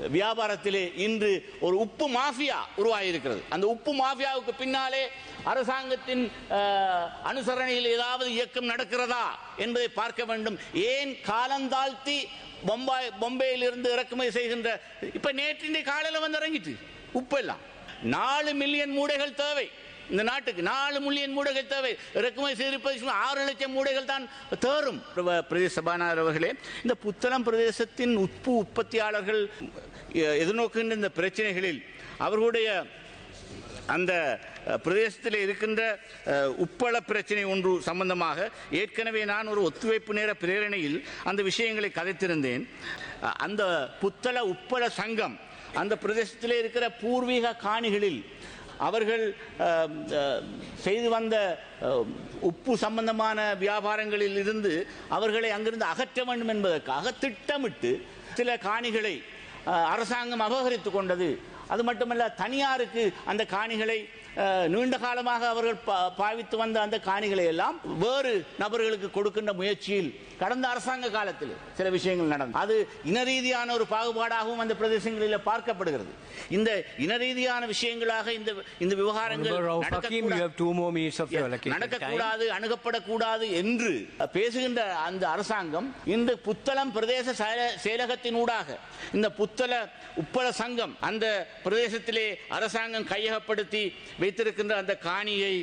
வியாபாரத்திலே இன்று ஒரு உப்பு மாஃபியா உருவாகியிருக்கிறது. அந்த உப்பு மாஃபியாவுக்கு பின்னாலே அரசாங்கத்தின் அனுசரணையில் ஏதாவது இயக்கம் நடக்கிறதா என்பதை பார்க்க வேண்டும். ஏன் காலந்தாழ்த்தி பொம்பாய் பொம்பையிலிருந்து இறக்குமதி செய்கின்ற இப்போ நேற்று காலையில் வந்து இறங்கிட்டு உப்பு எல்லாம். நாலு மில்லியன் மூடைகள் தேவை. இந்த நாட்டுக்கு நாலு மில்லியன் மூடைகள் தேவை. இறக்குமதி செய்திருப்பது ஆறு லட்சம் மூடைகள் தான் தேரும். பிரதேச சபாநாயகர் அவர்களே இந்த புத்தளம் பிரதேசத்தின் உப்பு உற்பத்தியாளர்கள் எ- எதிர்நோக்குகின்ற இந்த பிரச்சனைகளில் அவர்களுடைய அந்த பிரதேசத்தில் இருக்கின்ற உப்பள பிரச்சனை ஒன்று சம்பந்தமாக ஏற்கனவே நான் ஒரு ஒத்துழைப்பு நேர பிரேரணையில் அந்த விஷயங்களை கதைத்திருந்தேன். அந்த புத்தள உப்பள சங்கம் அந்த பிரதேசத்தில் இருக்கிற பூர்வீக காணிகளில் அவர்கள் செய்து வந்த உப்பு சம்பந்தமான வியாபாரங்களில் இருந்து அவர்களை அங்கிருந்து அகற்ற வேண்டும் என்பதற்காக திட்டமிட்டு சில காணிகளை அரசாங்கம் அபகரித்து கொண்டது. அது மட்டுமல்ல தனியாருக்கு அந்த காணிகளை நீண்ட காலமாக அவர்கள் பாவித்து வந்த அந்த காணிகளை எல்லாம் வேறு நபர்களுக்கு கொடுக்கின்ற முயற்சியில் கடந்த அரசாங்க காலத்தில் சில விஷயங்கள் நடந்தது அது இன ரீதியான ஒரு பாகுபாடாகவும் அந்த பிரதேசங்களில் பார்க்கப்படுகிறது இந்த இன ரீதியான விஷயங்களாக இந்த இந்த விவகாரங்கள் நடக்கக்கூடாது. அணுகப்படக்கூடாது என்று பேசுகின்ற அந்த அரசாங்கம் இந்த புத்தளம் பிரதேச செயல- செயலகத்தினூடாக இந்த புத்தள உப்பள சங்கம் அந்த பிரதேசத்திலே அரசாங்கம் கையகப்படுத்தி வைத்திருக்கின்ற அந்த காணியை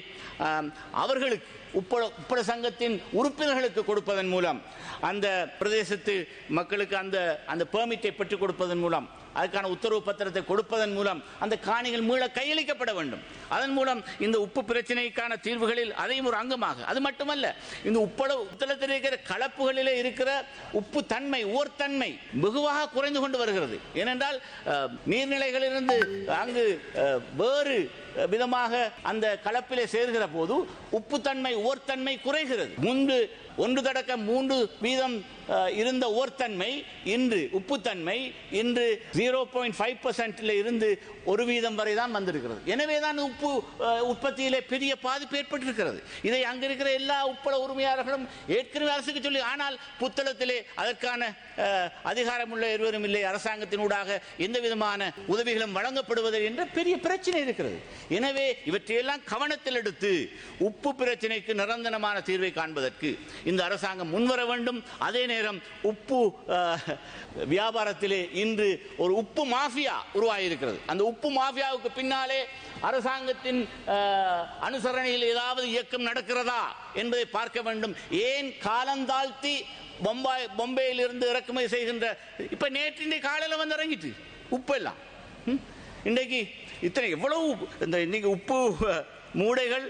அவர்களுக்கு உப்பட உப்பட சங்கத்தின் உறுப்பினர்களுக்கு கொடுப்பதன் மூலம் அந்த பிரதேசத்து மக்களுக்கு அந்த அந்த பெர்மிட்டை பெற்றுக் கொடுப்பதன் மூலம் அதுக்கான உத்தரவு பத்திரத்தை கொடுப்பதன் மூலம் அந்த காணிகள் மீள கையளிக்கப்பட வேண்டும். அதன் மூலம் இந்த உப்பு பிரச்சனைக்கான தீர்வுகளில் அதையும் ஒரு அங்கமாக. அது மட்டுமல்ல இந்த உப்பள உத்தளத்தில் இருக்கிற கலப்புகளிலே இருக்கிற உப்பு தன்மை ஓர்த்தன்மை வெகுவாக குறைந்து கொண்டு வருகிறது. ஏனென்றால் நீர்நிலைகளிலிருந்து அங்கு வேறு விதமாக அந்த கலப்பிலே சேர்கிற போது உப்புத்தன்மை ஓர்த்தன்மை குறைகிறது. முன்பு ஒன்று தடக்க மூன்று வீதம் இருந்த ஓர்த்தன்மை இன்று உப்புத்தன்மை இன்று ஜீரோ பாயிண்ட் ஃபைவ் இருந்து ஒரு வீதம் வரை தான் வந்திருக்கிறது. எனவே தான் உப்பு உற்பத்தியிலே பெரிய பாதிப்பு ஏற்பட்டிருக்கிறது. இதை அங்க இருக்கிற எல்லா உப்பள உரிமையாளர்களும் ஏற்கனவே அரசுக்கு சொல்லி ஆனால் புத்தளத்திலே அதற்கான அதிகாரமுள்ள இருவரும் இல்லை. அரசாங்கத்தினூடாக எந்த விதமான உதவிகளும் வழங்கப்படுவது என்ற பெரிய பிரச்சனை இருக்கிறது. எனவே இவற்றையெல்லாம் கவனத்தில் எடுத்து உப்பு பிரச்சனைக்கு நிரந்தரமான தீர்வை காண்பதற்கு இந்த அரசாங்கம் முன்வர வேண்டும். அதே நேரம் உப்பு வியாபாரத்திலே இன்று ஒரு உப்பு மாஃபியா உருவாகியிருக்கிறது. அந்த உப்பு மாஃபியாவுக்கு பின்னாலே அரசாங்கத்தின் அனுசரணையில் ஏதாவது இயக்கம் நடக்கிறதா என்பதை பார்க்க வேண்டும். ஏன் காலந்தாழ்த்தி பொம்பாய் பொம்பையிலிருந்து இறக்குமதி செய்கின்ற இப்ப நேற்று இன்றைக்கு காலையில் வந்து இறங்கிட்டு உப்பு எல்லாம் இன்றைக்கு இத்தனை எவ்வளவு இந்த இன்னைக்கு உப்பு மூடைகள்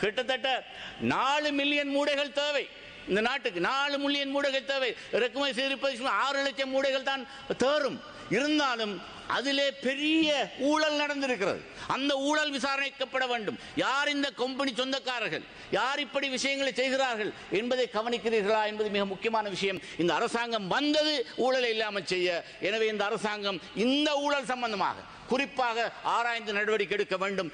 கிட்டத்தட்ட நாலு மில்லியன் மூடைகள் தேவை. இந்த நாட்டுக்கு நாலு மில்லியன் மூடைகள் தேவை. இறக்குமதி செய்திருப்பது ஆறு லட்சம் மூடைகள் தான் தேரும். இருந்தாலும் அதிலே பெரிய ஊழல் நடந்திருக்கிறது. அந்த ஊழல் விசாரணைக்கப்பட வேண்டும். யார் இந்த கம்பெனி சொந்தக்காரர்கள்? யார் இப்படி விஷயங்களை செய்கிறார்கள்? என்பதை கவனிக்கிறீர்களா என்பது மிக முக்கியமான விஷயம். இந்த அரசாங்கம் வந்தது ஊழலை இல்லாமல் செய்ய. எனவே இந்த அரசாங்கம் இந்த ஊழல் சம்பந்தமாக குறிப்பாக ஆராய்ந்து நடவடிக்கை எடுக்க வேண்டும்.